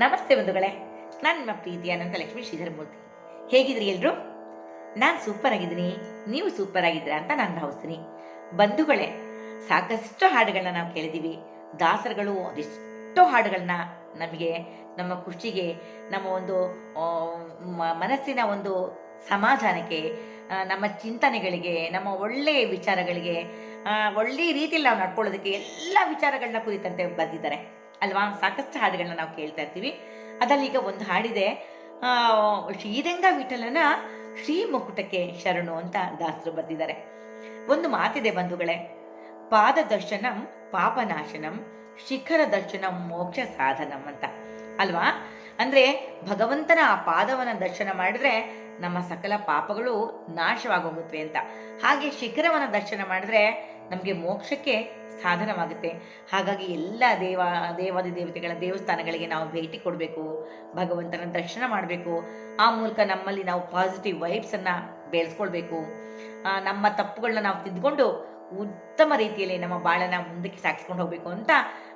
ನಮಸ್ತೆ ಬಂಧುಗಳೇ. ನಾನು ನಿಮ್ಮ ಪ್ರೀತಿಯ ಅನಂತಲಕ್ಷ್ಮಿ ಶ್ರೀಧರಮೂರ್ತಿ. ಹೇಗಿದ್ರಿ ಎಲ್ರು? ನಾನು ಸೂಪರ್ ಆಗಿದ್ದೀನಿ. ನೀವು ಸೂಪರ್ ಆಗಿದ್ದೀರಾ ಅಂತ ನಾನು ಭಾವಿಸ್ತೀನಿ. ಬಂಧುಗಳೇ, ಸಾಕಷ್ಟು ಹಾಡುಗಳನ್ನ ನಾವು ಕೇಳಿದ್ದೀವಿ. ದಾಸರುಗಳು ಅದೆಷ್ಟೋ ಹಾಡುಗಳನ್ನ ನಮಗೆ, ನಮ್ಮ ಖುಷಿಗೆ, ನಮ್ಮ ಒಂದು ಮನಸ್ಸಿನ ಒಂದು ಸಮಾಧಾನಕ್ಕೆ ನಮ್ಮ ಚಿಂತನೆಗಳಿಗೆ, ನಮ್ಮ ಒಳ್ಳೆಯ ವಿಚಾರಗಳಿಗೆ ಒಳ್ಳೆಯ ರೀತಿಯಲ್ಲಿ ನಾವು ನಡ್ಕೊಳ್ಳೋದಕ್ಕೆ ಎಲ್ಲ ವಿಚಾರಗಳನ್ನ ಕುರಿತಂತೆ ಬರೆದಿದ್ದಾರೆ. ಅಲ್ವಾ? ಸಾಕಷ್ಟು ಹಾಡುಗಳನ್ನ ನಾವು ಕೇಳ್ತಾ ಇರ್ತೀವಿ. ಅದರಲ್ಲಿ ಈಗ ಒಂದು ಹಾಡಿದೆ ಶ್ರೀರಂಗ ವಿಠಲನ ಶ್ರೀ ಮುಕುಟಕ್ಕೆ ಶರಣು ಅಂತ ದಾಸರು ಬರೆದಿದ್ದಾರೆ. ಒಂದು ಮಾತಿದೆ ಬಂಧುಗಳೇ, ಪಾದ ದರ್ಶನಂ ಪಾಪನಾಶನಂ ಶಿಖರ ದರ್ಶನಂ ಮೋಕ್ಷ ಸಾಧನಂ ಅಂತ. ಅಲ್ವಾ? ಅಂದ್ರೆ ಭಗವಂತನ ಆ ಪಾದವನ್ನ ದರ್ಶನ ಮಾಡಿದ್ರೆ ನಮ್ಮ ಸಕಲ ಪಾಪಗಳು ನಾಶವಾಗೋಗುತ್ತವೆ ಅಂತ. ಹಾಗೆ ಶಿಖರವನ್ನ ದರ್ಶನ ಮಾಡಿದ್ರೆ ನಮಗೆ ಮೋಕ್ಷಕ್ಕೆ ಸಾಧನವಾಗುತ್ತೆ. ಹಾಗಾಗಿ ಎಲ್ಲ ದೇವ, ದೇವಾದಿ ದೇವತೆಗಳ ದೇವಸ್ಥಾನಗಳಿಗೆ ನಾವು ಭೇಟಿ ಕೊಡಬೇಕು, ಭಗವಂತನ ದರ್ಶನ ಮಾಡಬೇಕು. ಆ ಮೂಲಕ ನಮ್ಮಲ್ಲಿ ನಾವು ಪಾಸಿಟಿವ್ ವೈಬ್ಸನ್ನು ಬೆಳೆಸ್ಕೊಳ್ಬೇಕು. ನಮ್ಮ ತಪ್ಪುಗಳನ್ನ ನಾವು ತಿದ್ಕೊಂಡು ಉತ್ತಮ ರೀತಿಯಲ್ಲಿ ನಮ್ಮ ಬಾಳನ್ನ ಮುಂದಕ್ಕೆ ಸಾಗಿಸ್ಕೊಂಡು ಹೋಗ್ಬೇಕು ಅಂತ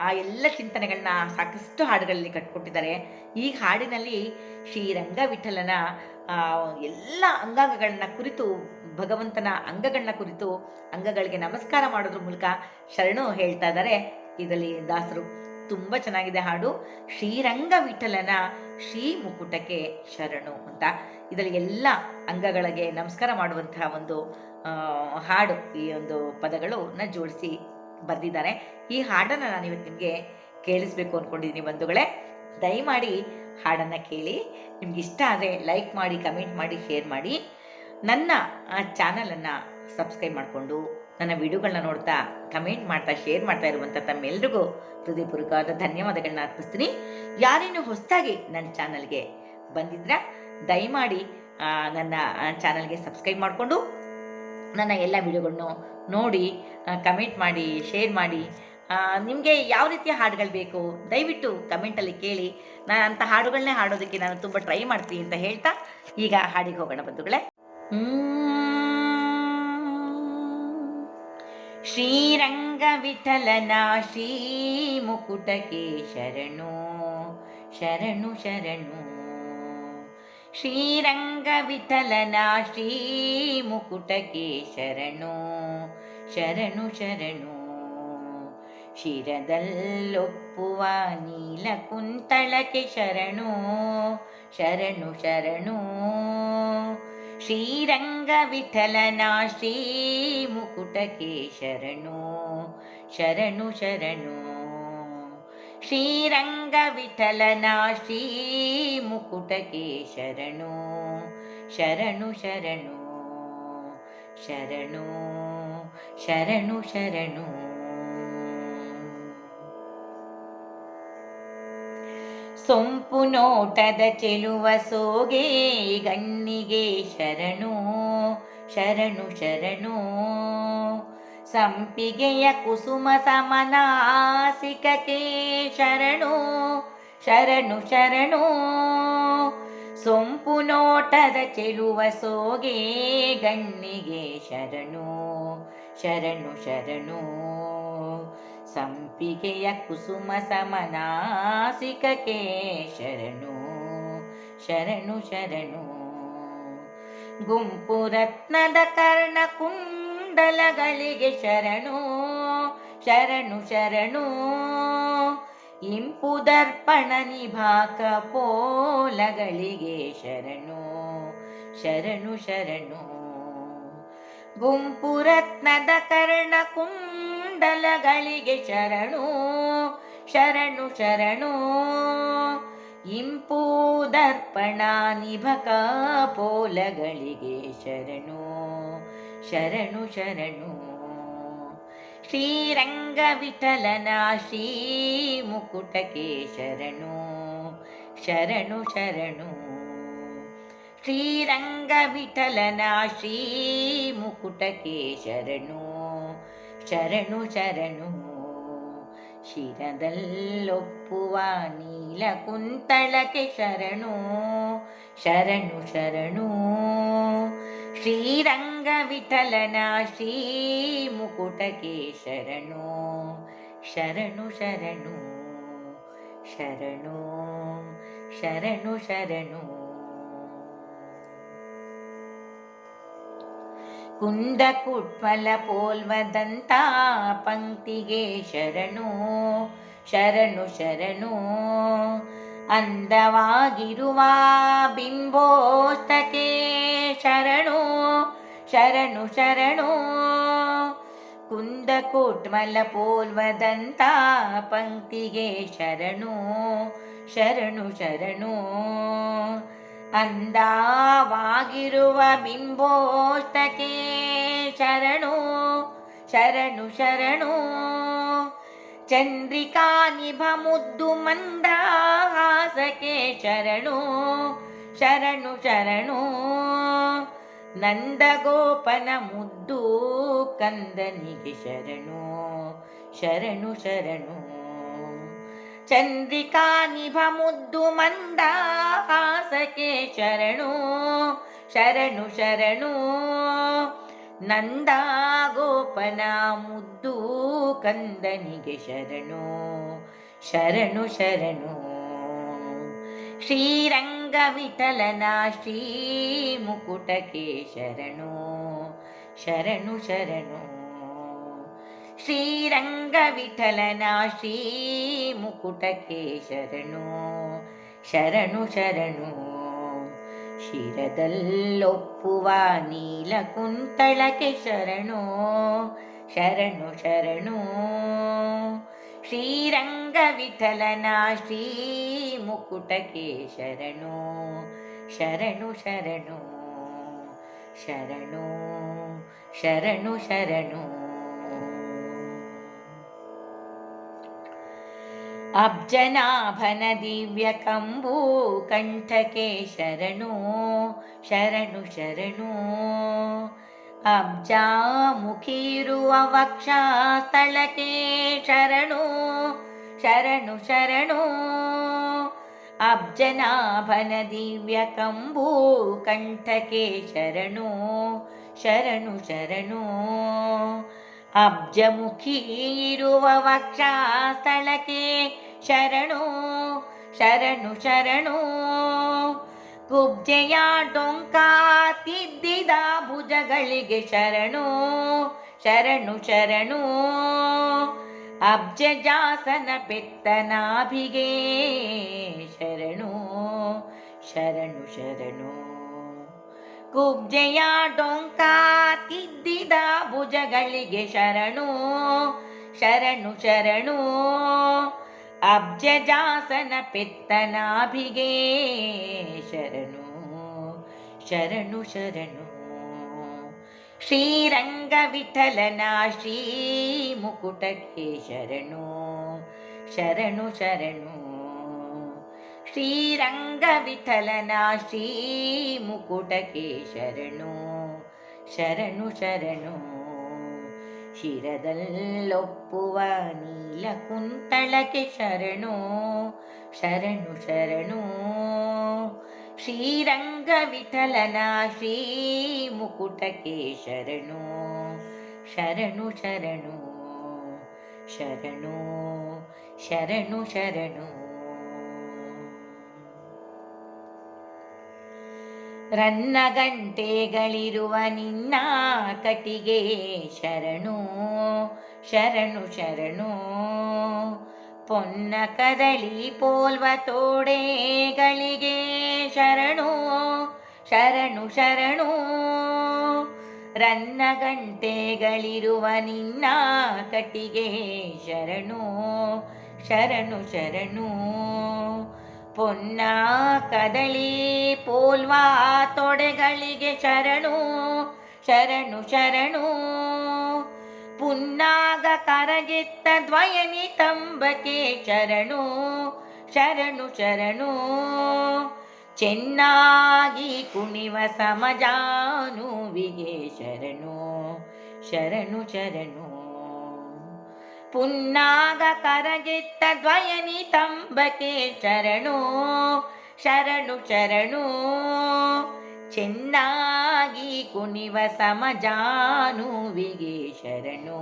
ಆ ಎಲ್ಲ ಚಿಂತನೆಗಳನ್ನ ಸಾಕಷ್ಟು ಹಾಡುಗಳಲ್ಲಿ ಕಟ್ಕೊಟ್ಟಿದ್ದಾರೆ. ಈ ಹಾಡಿನಲ್ಲಿ ಶ್ರೀರಂಗ ವಿಠಲನ ಎಲ್ಲ ಅಂಗಾಂಗಗಳನ್ನ ಕುರಿತು ಭಗವಂತನ ಅಂಗಗಳನ್ನ ಕುರಿತು ಅಂಗಗಳಿಗೆ ನಮಸ್ಕಾರ ಮಾಡೋದ್ರ ಮೂಲಕ ಶರಣು ಹೇಳ್ತಾ ಇದ್ದಾರೆ ಇದರಲ್ಲಿ ದಾಸರು ತುಂಬಾ ಚೆನ್ನಾಗಿದೆ ಹಾಡು. ಶ್ರೀರಂಗ ವಿಠಲನ ಶ್ರೀ ಮುಕುಟಕ್ಕೆ ಶರಣು ಅಂತ. ಇದರಲ್ಲಿ ಎಲ್ಲ ಅಂಗಗಳಿಗೆ ನಮಸ್ಕಾರ ಮಾಡುವಂತಹ ಒಂದು ಹಾಡು ಈ ಒಂದು ಪದಗಳನ್ನ ಜೋಡಿಸಿ ಬರೆದಿದ್ದಾರೆ. ಈ ಹಾಡನ್ನು ನಾನು ಇವತ್ತು ನಿಮಗೆ ಕೇಳಿಸ್ಬೇಕು ಅಂದ್ಕೊಂಡಿದ್ದೀನಿ ಬಂಧುಗಳೇ. ದಯಮಾಡಿ ಹಾಡನ್ನು ಕೇಳಿ. ನಿಮ್ಗೆ ಇಷ್ಟ ಆದರೆ ಲೈಕ್ ಮಾಡಿ ಕಮೆಂಟ್ ಮಾಡಿ ಶೇರ್ ಮಾಡಿ. ನನ್ನ ಚಾನಲನ್ನು ಸಬ್ಸ್ಕ್ರೈಬ್ ಮಾಡಿಕೊಂಡು ನನ್ನ ವಿಡಿಯೋಗಳನ್ನ ನೋಡ್ತಾ ಕಮೆಂಟ್ ಮಾಡ್ತಾ ಶೇರ್ ಮಾಡ್ತಾ ಇರುವಂಥ ತಮ್ಮೆಲ್ರಿಗೂ ಹೃದಯಪೂರ್ವಕವಾದ ಧನ್ಯವಾದಗಳನ್ನ ಅರ್ಪಿಸ್ತೀನಿ. ಯಾರೇನು ಹೊಸದಾಗಿ ನನ್ನ ಚಾನಲ್ಗೆ ಬಂದಿದ್ರ ದಯಮಾಡಿ ಆ, ನನ್ನ ಚಾನಲ್ಗೆ ಸಬ್ಸ್ಕ್ರೈಬ್ ಮಾಡಿಕೊಂಡು ನನ್ನ ಎಲ್ಲ ವಿಡಿಯೋಗಳನ್ನು ನೋಡಿ ಕಮೆಂಟ್ ಮಾಡಿ ಶೇರ್ ಮಾಡಿ ನಿಮಗೆ ಯಾವ ರೀತಿಯ ಹಾಡುಗಳು ಬೇಕು ದಯವಿಟ್ಟು ಕಮೆಂಟಲ್ಲಿ ಕೇಳಿ. ನಾನು ಅಂಥ ಹಾಡುಗಳನ್ನೇ ಹಾಡೋದಕ್ಕೆ ನಾನು ತುಂಬ ಟ್ರೈ ಮಾಡ್ತೀನಿ ಅಂತ ಹೇಳ್ತಾ ಈಗ ಹಾಡಿಗೆ ಹೋಗೋಣ ಬಂಧುಗಳೇ. ಶ್ರೀರಂಗ ವಿಠಲನ ಶ್ರೀ ಮುಕುಟಕ್ಕೆ ಶರಣು ಶರಣು ಶರಣು ಶ್ರೀರಂಗ ವಿಠಲನ ಶ್ರೀ ಮುಕುಟಕ್ಕೆ ಶರಣು ಶರಣು ಶರಣು ಶಿರದಲ್ಲೊಪ್ಪುವ ನೀಲ ಕುಂತಳಕ್ಕೆ ಶರಣು ಶರಣು ಶರಣು ಶ್ರೀರಂಗ ವಿಠಲನ ಶ್ರೀ ಮುಕುಟಕ್ಕೆ ಶರಣು ಶರಣು ಶರಣು ಶ್ರೀರಂಗ ವಿಠಲನ ಶ್ರೀ ಮುಕುಟಕ್ಕೆ ಶರಣು ಶರಣು ಶರಣು ಶರಣು ಶರಣು ಶರಣು ಸೊಂಪು ನೋಟದ ಚೆಲುವ ಸೋಗೆ ಗಣ್ಣಿಗೆ ಶರಣು ಶರಣು ಶರಣು. ಸಂಪಿಗೆಯ ಕುಸುಮ ಸಮನಾಸಿಕಕ್ಕೆ ಶರಣು ಶರಣು ಶರಣು. ಸೊಂಪು ನೋಟದ ಚೆಲುವ ಸೋಗೆ ಗಣ್ಣಿಗೆ ಶರಣು ಶರಣು ಶರಣು. ಸಂಪಿಗೆಯ ಕುಸುಮ ಸಮನಾಸಿಕಕ್ಕೆ ಶರಣು ಶರಣು ಶರಣು ಗುಂಪು ರತ್ನದ ಕರ್ಣ ಕುಂಡಲಗಳಿಗೆ ಶರಣು ಶರಣು ಶರಣು ಇಂಪು ದರ್ಪಣ ನಿಭಾಕ ಪೋಲಗಳಿಗೆ ಶರಣು ಶರಣು ಶರಣು ಗುಂಪು ರತ್ನದ ಕರ್ಣ ಕುಂಡಲಗಳಿಗೆ ಶರಣು ಶರಣು ಶರಣು. ಇಂಪು ದರ್ಪಣ ನಿಭಕ ಪೋಲಗಳಿಗೆ ಶರಣು ಶರಣು ಶರಣು. ಶ್ರೀರಂಗ ವಿಠಲನ ಶ್ರೀ ಮುಕುಟಕ್ಕೆ ಶರಣು ಶರಣು ಶರಣು. ಶ್ರೀರಂಗ ವಿಠಲನ ಶ್ರೀ ಮುಕುಟಕ್ಕೆ ಶರಣು. ಶರಣು ಶರಣು ಶಿರದಲ್ಲೊಪ್ಪುವ ನೀಲ ಕುಂತಳಕ್ಕೆ ಶರಣು ಶರಣು ಶರಣು ಶ್ರೀರಂಗ ವಿಠಲನ ಶ್ರೀ ಮುಕುಟಕ್ಕೆ ಶರಣು ಶರಣು ಶರಣು ಶರಣು ಶರಣು ಶರಣು ಕುಂದ ಕುಟ್ಮಲ ಪೋಲ್ವದಂತ ಪಂಕ್ತಿಗೆ ಶರಣು ಶರಣು ಶರಣು. ಅಂದವಾಗಿರುವ ಬಿಂಬೋಸ್ತಕೆ ಶರಣು ಶರಣು ಶರಣು. ಕುಂದ ಕುಟ್ಮಲ ಪೋಲ್ವದಂತ ಪಂಕ್ತಿಗೆ ಶರಣು ಶರಣು ಶರಣು. ಅಂದವಾಗಿರುವ ಬಿಂಬೋಷ್ಟಕೆ ಶರಣು ಶರಣು ಶರಣು. ಚಂದ್ರಿಕಾ ನಿಭ ಮುದ್ದು ಮಂದಹಾಸಕೆ ಶರಣು ಶರಣು ಶರಣು. ನಂದಗೋಪನ ಮುದ್ದು ಕಂದನಿಗೆ ಶರಣು ಶರಣು ಶರಣು. ಚಂದ್ರಿಕಾ ನಿಭ ಮುದ್ದು ಮಂದಹಾಸಕ್ಕೆ ಶರಣು ಶರಣು ಶರಣು. ನಂದ ಗೋಪನ ಮುದ್ದು ಕಂದನಿಗೆ ಶರಣು ಶರಣು ಶರಣು. ಶ್ರೀರಂಗ ವಿಠಲನ ಶ್ರೀ ಮುಕುಟಕ್ಕೆ ಶರಣು ಶರಣು ಶರಣು. ಶ್ರೀರಂಗ ವಿಠಲನ ಶ್ರೀ ಮುಕುಟಕ್ಕೆ ಶರಣು ಶರಣು ಶರಣು ಶಿರದಲ್ಲೊಪ್ಪುವ ನೀಲ ಕುಂತಳಕ್ಕೆ ಶರಣು ಶರಣು ಶರಣು ಶ್ರೀರಂಗ ವಿಠಲನ ಶ್ರೀ ಮುಕುಟಕ್ಕೆ ಶರಣು ಶರಣು ಶರಣು ಶರಣು ಶರಣು ಶರಣು अब्जनाभनदिव्यकम्बू कण्ठके शरणो शरणु शरणो अब्जामुखीरुवक्षास्थलके शरणो शरणु शरणो अब्जनाभनदिव्यकम्बू कण्ठके शरणो शरणु शरणो अब्जमुखीरुववक्षास्थलके ಶರಣು ಶರಣು ಶರಣು. ಕುಬ್ಜೆಯ ಡೊಂಕ ತಿದ್ದಿದ ಭುಜಗಳಿಗೆ ಶರಣು ಶರಣು ಶರಣು. ಅಬ್ಜಾಸನ ಬೆತ್ತನಾಭಿಗೆ ಶರಣು ಶರಣು ಶರಣು. ಕುಬ್ಜೆಯ ಡೊಂಕ ತಿದ್ದಿದ ಭುಜಗಳಿಗೆ ಶರಣು ಶರಣು ಶರಣು. ಅಬ್ಜ ಜಾಸನ ಪೆತ್ತನಾಭಿಗೆ ಶರಣು ಶರಣು. ಶರಣು ಶ್ರೀರಂಗ ವಿಠಲನ ಶ್ರೀ ಮುಕುಟಕ್ಕೆ ಶರಣು ಶರಣು. ಶರಣು ಶ್ರೀರಂಗ ವಿಠಲನ ಶ್ರೀ ಮುಕುಟಕ್ಕೆ ಶರಣು ಶರಣು ಶರಣು. ಶಿರದಲ್ಲೊಪ್ಪುವ ನೀಲ ಕುಂತಳಕ್ಕೆ ಶರಣು ಶರಣು ಶರಣು ಶ್ರೀರಂಗ ವಿಠಲನ ಶ್ರೀ ಮುಕುಟಕ್ಕೆ ಶರಣು ಶರಣು ಶರಣು ಶರಣು ಶರಣು ಶರಣು ರನ್ನ ಗಂಟೆಗಳಿರುವ ನಿನ್ನ ಕಟಿಗೆ ಶರಣು ಶರಣು ಶರಣು. ಪೊನ್ನ ಕದಳಿ ಪೋಲ್ವ ತೋಡೆಗಳಿಗೆ ಶರಣು ಶರಣು ಶರಣು. ರನ್ನ ಗಂಟೆಗಳಿರುವ ನಿನ್ನ ಕಟಿಗೆ ಶರಣು ಶರಣು ಶರಣು. ಪೊನ್ನ ಕದಳಿ ಪೋಲ್ವಾ ತೊಡೆಗಳಿಗೆ ಶರಣು ಶರಣು ಶರಣು. ಪುನ್ನಾಗ ಕರಗಿತ್ತ ದ್ವಯನಿ ತಂಬಕೆ ಶರಣು ಶರಣು ಶರಣು. ಚೆನ್ನಾಗಿ ಕುಣಿವ ಸಮಜಾನುವಿಗೆ ಶರಣು ಶರಣು ಶರಣು. ಪುನ್ನಾಗ ಕರಗೆತ್ತ ದ್ವಯನಿ ತಂಬಕೆ ಶರಣು ಶರಣು ಶರಣು ಚೆನ್ನಾಗಿ ಕುಣಿವ ಸಮಜಾನುವಿಗೆ ಶರಣು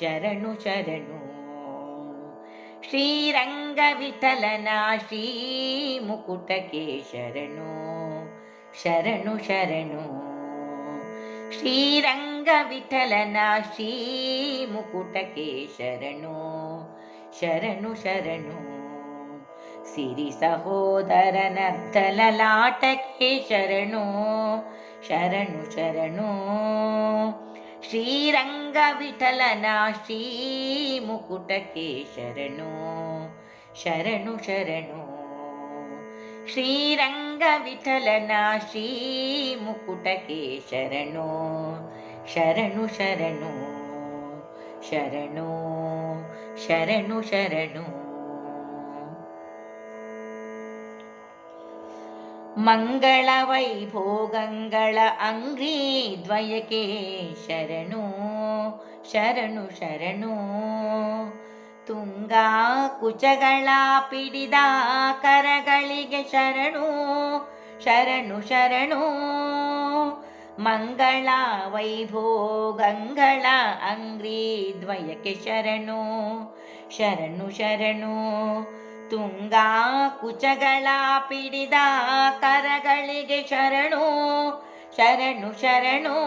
ಶರಣು ಶರಣು ಶ್ರೀರಂಗ ವಿಠಲನ ಶ್ರೀ ಮುಕುಟಕ್ಕೆ ಶರಣು ಶರಣು ಶರಣು ಶ್ರೀರಂಗ ವಿಠಲನ ಶ್ರೀ ಮುಕುಟಕ್ಕೆ ಶರಣು ಶರಣು ಶರಣು ಸಿರಿ ಸಹೋದರನರ್ಧಲಲಾಟಕ್ಕೆ ಶರಣು ಶರಣು ಶರಣು ಶ್ರೀರಂಗ ವಿಠಲನ ಶ್ರೀ ಮುಕುಟಕ್ಕೆ ಶರಣು ಶರಣು ಶರಣು ಶ್ರೀರಂಗ ವಿಠಲನ ಶ್ರೀ ಮುಕುಟಕ್ಕೆ ಶರಣು ಶರಣು ಶರಣು ಶರಣು ಶರಣು ಶರಣು. ಮಂಗಳ ವೈಭೋಗಂಗಳ ಅಂಗ್ರಿ ದ್ವಯಕೆ ಶರಣು ಶರಣು ಶರಣು. ತುಂಗಾ ಕುಚಗಳ ಪಿಡಿದ ಕರಗಳಿಗೆ ಶರಣು ಶರಣು ಶರಣು. ಮಂಗಳ ವೈಭೋಗಂಗಳ ಅಂಗ್ರಿ ದ್ವಯಕ್ಕೆ ಶರಣು ಶರಣು ಶರಣು. ತುಂಗಾ ಕುಚಗಳ ಪಿಡಿದ ಕರಗಳಿಗೆ ಶರಣು ಶರಣು ಶರಣು.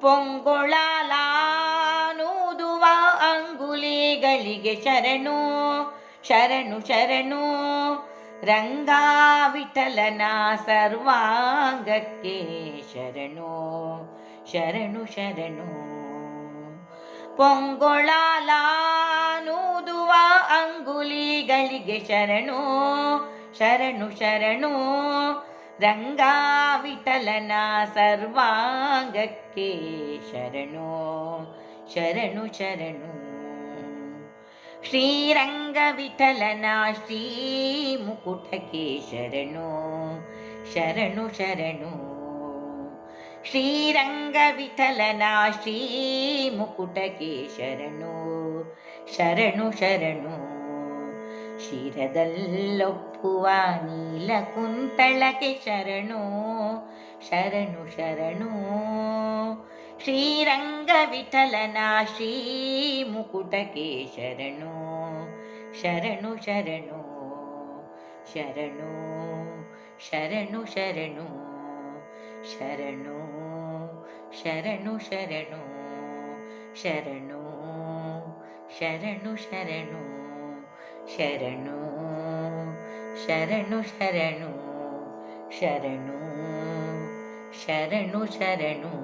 ಪೊಂಗೊಳಲಾನೂದುವ ಅಂಗುಲಿಗಳಿಗೆ ಶರಣು ಶರಣು ಶರಣು. ರಂಗಾ ವಿಠಲನ ಸರ್ವಾಂಗಕ್ಕೆ ಶರಣು ಶರಣು ಶರಣು ಪೊಂಗೊಳಲಾನೂದುವ ಅಂಗುಲಿಗಳಿಗೆ ಶರಣು ಶರಣು ಶರಣು ರಂಗಾ ವಿಠಲನ ಸರ್ವಾಂಗಕ್ಕೆ ಶರಣು ಶರಣು ಶರಣು ಶ್ರೀರಂಗ ವಿಠಲನ ಶ್ರೀ ಮುಕುಟಕ್ಕೆ ಶರಣು ಶರಣು ಶರಣು ಶ್ರೀರಂಗ ವಿಠಲನ ಶ್ರೀ ಮುಕುಟಕ್ಕೆ ಶರಣು ಶರಣು ಶರಣು ಶಿರದಲ್ಲೊಪ್ಪುವ ನೀಲ ಕುಂತಳಕ್ಕೆ ಶರಣು ಶರಣು ಶರಣು శ్రీరంగ విఠలన శ్రీ ముకుటకే శరణు శరణు శరణు శరణు శరణు శరణు శరణు శరణు శరణు శరణు శరణు శరణు శరణు శరణు శరణు శరణు శరణు శరణు